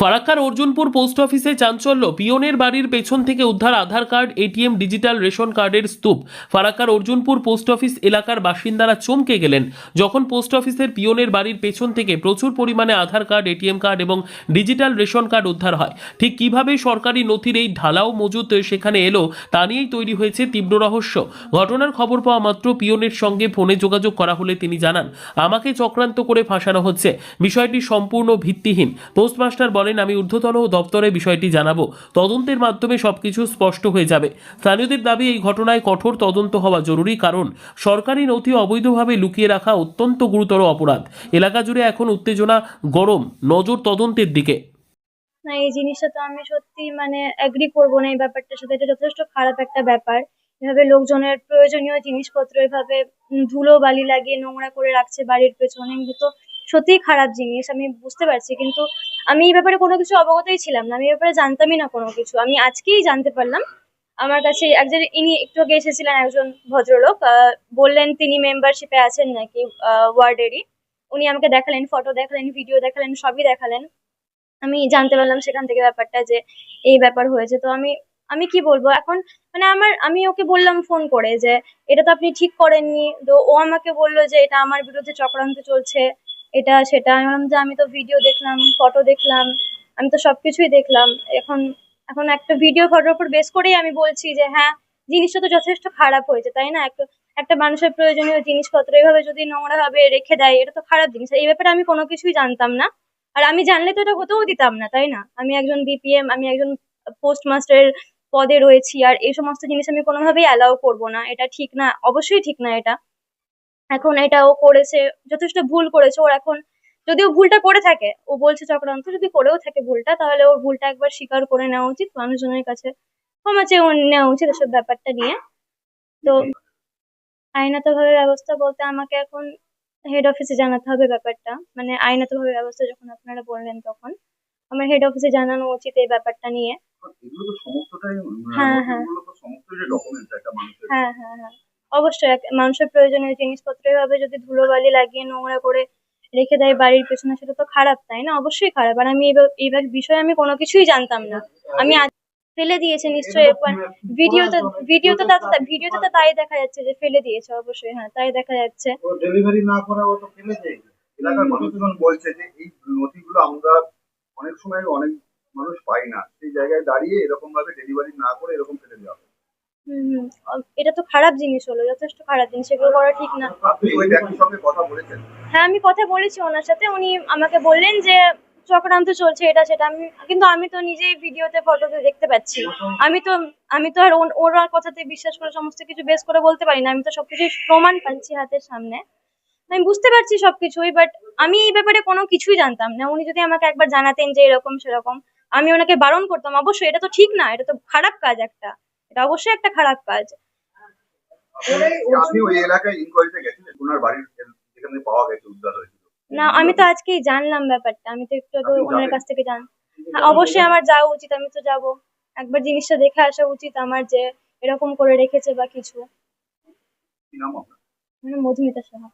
ফারাক্কার Arjunpur post অফিসে চাঞ্চল্য, পিয়নের বাড়ির পেছন থেকে উদ্ধার Aadhaar card, ATM, digital ration কার্ডের স্তূপ। ফারাক্কার অর্জুনপুর পোস্ট অফিস এলাকার বাসিন্দারা চমকে গেলেন। যখন পোস্ট অফিসের পিয়নের বাড়ির পেছন থেকে প্রচুর পরিমাণে আধার কার্ড, এটিএম কার্ড এবং ডিজিটাল রেশন কার্ড উদ্ধার হয়। ঠিক কীভাবে সরকারি নথির এই ঢালাও মজুত সেখানে এলো, তা নিয়েই তৈরি হয়েছে তীব্র রহস্য। ঘটনার খবর পাওয়া মাত্র পিয়নের সঙ্গে ফোনে যোগাযোগ করা হলে তিনি জানান, আমাকে চক্রান্ত করে ফাঁসানো হচ্ছে। বিষয়টি সম্পূর্ণ ভিত্তিহীন। পোস্টমাস্টার বলেন, আমি ঊর্ধ্বতন দপ্তরে বিষয়টি জানাব। তদন্তের মাধ্যমে সবকিছু স্পষ্ট হয়ে যাবে। স্থানীয়দের দাবি, এই ঘটনায় কঠোর তদন্ত হওয়া জরুরি কারণ, সরকারি নথি অবৈধভাবে লুকিয়ে রাখা অত্যন্ত গুরুতর অপরাধ। এলাকা জুড়ে এখন উত্তেজনা গরম, নজর তদন্তের দিকে। না, এই জিনিসটা তো আমি সত্যি মানে এগ্রি করব না এই ব্যাপারটার সাথে। এটা যথেষ্ট খারাপ একটা ব্যাপার। এভাবে লোকজনের প্রয়োজনীয় জিনিসপত্র এভাবে ধুলো বালি লাগিয়ে নোংরা করে রাখছে বাড়ির পেছনে তো সত্যিই খারাপ জিনিস, আমি বুঝতে পারছি। কিন্তু আমি এই ব্যাপারে কোনো কিছু অবগতই ছিলাম না, আমি এই ব্যাপারে জানতামই না কোনো কিছু। আমি আজকেই জানতে পারলাম। আমার কাছে একজন, ইনি একটু আগে এসেছিলেন একজন ভদ্রলোক বললেন তিনি মেম্বারশিপে আছেন নাকি ওয়ার্ডেরই। উনি আমাকে দেখালেন ফটো দেখালেন ভিডিও দেখালেন, সবই দেখালেন। আমি জানতে পারলাম সেখান থেকে ব্যাপারটা যে এই ব্যাপার হয়েছে। তো আমি আমি কি বলব? এখন মানে আমার, আমি ওকে বললাম ফোন করে যে, এটা তো আপনি ঠিক করেননি। তো ও আমাকে বলল যে, এটা আমার বিরুদ্ধে চক্রান্ত চলছে। এটা, সেটা। আমি বললাম যে, আমি তো ভিডিও দেখলাম ফটো দেখলাম, আমি তো সবকিছুই দেখলাম। এখন এখন একটা ভিডিও ফটোর উপর বেস করেই আমি বলছি যে হ্যাঁ জিনিসটা তো যথেষ্ট খারাপ হয়েছে, তাই না? একটা একটা মানুষের প্রয়োজনীয় জিনিসপত্র এভাবে যদি নোংরা ভাবে রেখে দেয়, এটা তো খারাপ জিনিস। এই ব্যাপারে আমি কোনো কিছুই জানতাম না। আর আমি জানলে তো এটা হতেও দিতাম না, তাই না? আমি একজন বিপিএম আমি একজন পোস্টমাস্টারের পদে রয়েছি, আর এই সমস্ত জিনিস আমি কোনোভাবেই অ্যালাউ করব না। এটা ঠিক না, অবশ্যই ঠিক না এটা। এখন এটা ও করেছে যথেষ্ট ভুল করেছে। ওর এখন যদি ও ভুলটা করে থাকে ও বলছে চক্রান্ত যদি করেও থাকে ভুলটা তাহলে ওর ভুলটা একবার স্বীকার করে নেওয়া উচিত মানুষজনের কাছে ক্ষমা চেয়ে নেওয়া উচিত এসব ব্যাপারটা নিয়ে। তো আইনাতভাবে ব্যবস্থা বলতে আমাকে এখন হেড অফিসে জানাতে হবে ব্যাপারটা। মানে আইনাতভাবে ব্যবস্থা যখন আপনারা বললেন তখন আমার হেড অফিসে জানানো উচিত এই ব্যাপারটা নিয়ে। সমস্তটাই হ্যাঁ, হ্যাঁ। এগুলো তো সমস্তই যে ডকুমেন্টস একটা মানুষের। হ্যাঁ হ্যাঁ হ্যাঁ। অবশ্যই এক- মানুষের প্রয়োজনীয় জিনিসপত্র এভাবে যদি ধুলোবালি লাগিয়ে নোংরা করে রেখে দেয় বাড়ির পেছনে সেটা তো খারাপ তাই না? অবশ্যই খারাপ। আর আমি এই বিষয়ে আমি কোনো কিছুই জানতাম না। আমি ফেলে দিয়েছে নিশ্চয়ই এরপর ভিডিওতে ভিডিওতে তা ভিডিওতে তো তাই দেখা যাচ্ছে যে ফেলে দিয়েছে অবশ্যই হ্যাঁ তাই দেখা যাচ্ছে। ডেলিভারি না করা ও তো ফেলে দেয়। এলাকার মানুষজন বলছে যে এই নথিগুলো আমরা অনেক সময় অনেক মানুষ পাই না। সেই জায়গায় দাঁড়িয়ে এরকম ভাবে ডেলিভারি না করে এরকম ফেলে দেওয়া এটা তো খারাপ জিনিস হলো যথেষ্ট খারাপ জিনিস এগুলো করা ঠিক না। হ্যাঁ আমি কথা বলেছি ওনার সাথে উনি আমাকে বললেন যে চক্রান্ত চলছে এটা সেটা আমি কিন্তু আমি তো নিজেই ভিডিওতে ফটোতে দেখতে পাচ্ছি। আমি তো আমি তো আর ওনার কথাতে বিশ্বাস করে সমস্ত কিছু বেস করে বলতে পারি না আমি তো সবকিছু প্রমাণ পাচ্ছি হাতের সামনে। আমি বুঝতে পারছি সবকিছুই বাট আমি এই ব্যাপারে কোনো কিছুই জানতাম না। উনি যদি আমাকে একবার জানাতেন যে এরকম সেরকম আমি ওনাকে বারণ করতাম অবশ্যই এটা তো ঠিক না এটা তো খারাপ কাজ একটা। এটা অবশ্যই একটা খারাপ কাজ। আপনি- আপনি ওই এলাকায় ইনকোয়ারিতে গেছিলেন ওনার বাড়ির যেখানে পাওয়া গেছে উদ্ধার হয়েছিল। না আমি তো আজকেই জানলাম ব্যাপারটা আমি তো একটু আগে ওনার কাছ থেকে জান হ্যাঁ, অবশ্যই আমার যাওয়া উচিত আমি তো যাব। একবার জিনিসটা দেখে আসা উচিত আমার যে এরকম করে রেখেছে বা কিছু। মানে মধুমিতা সাহা।